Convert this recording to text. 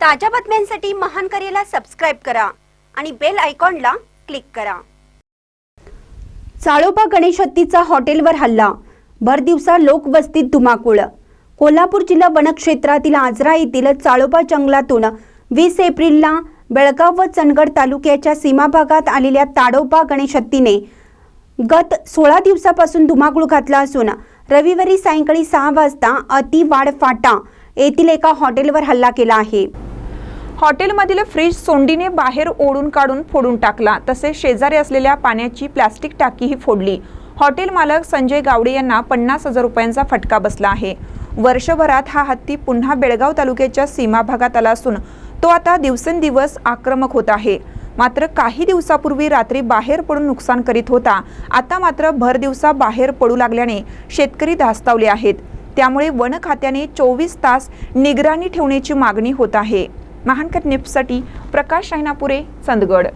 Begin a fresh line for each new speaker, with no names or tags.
ताज्या बातम्यांसाठी महान करेला सबस्क्राईब करा आणि बेल आयकॉनला क्लिक करा. चाळोबा गणेश हत्तीचा हॉटेलवर हल्ला. भर दिवसा लोकवस्तीत धुमाकूळ. कोल्हापूर जिल्हा वनक्षेत्रातील आजरा येथील चाळोबा जंगलातून वीस एप्रिलला बेळगाव व चंदगड तालुक्याच्या सीमाभागात आलेल्या ताडोबा गणेश हत्तीने गत सोळा दिवसापासून धुमाकूळ घातला असून रविवारी सायंकाळी सहा वाजता अतिवाड फाटा येथील एका हॉटेलवर हल्ला केला आहे.
हॉटेलमधील फ्रीज सोंडीने बाहेर ओढून काढून फोडून टाकला. तसेच शेजारी असलेल्या पाण्याची प्लॅस्टिक टाकीही फोडली. हॉटेल मालक संजय गावडे यांना पन्नास हजार रुपयांचा फटका बसला आहे. वर्षभरात हा हत्ती पुन्हा बेळगाव तालुक्याच्या सीमा भागात आला असून तो आता दिवसेंदिवस आक्रमक होत आहे. मात्र काही दिवसापूर्वी रात्री बाहेर पडून नुकसान करीत होता. आता मात्र भर दिवसा बाहेर पडू लागल्याने शेतकरी धास्तावले आहेत. त्यामुळे वन खात्याने चोवीस तास निगराणी ठेवण्याची मागणी होत आहे. महानकर न्यूजसाठी प्रकाश रायनापुरे चंदगड.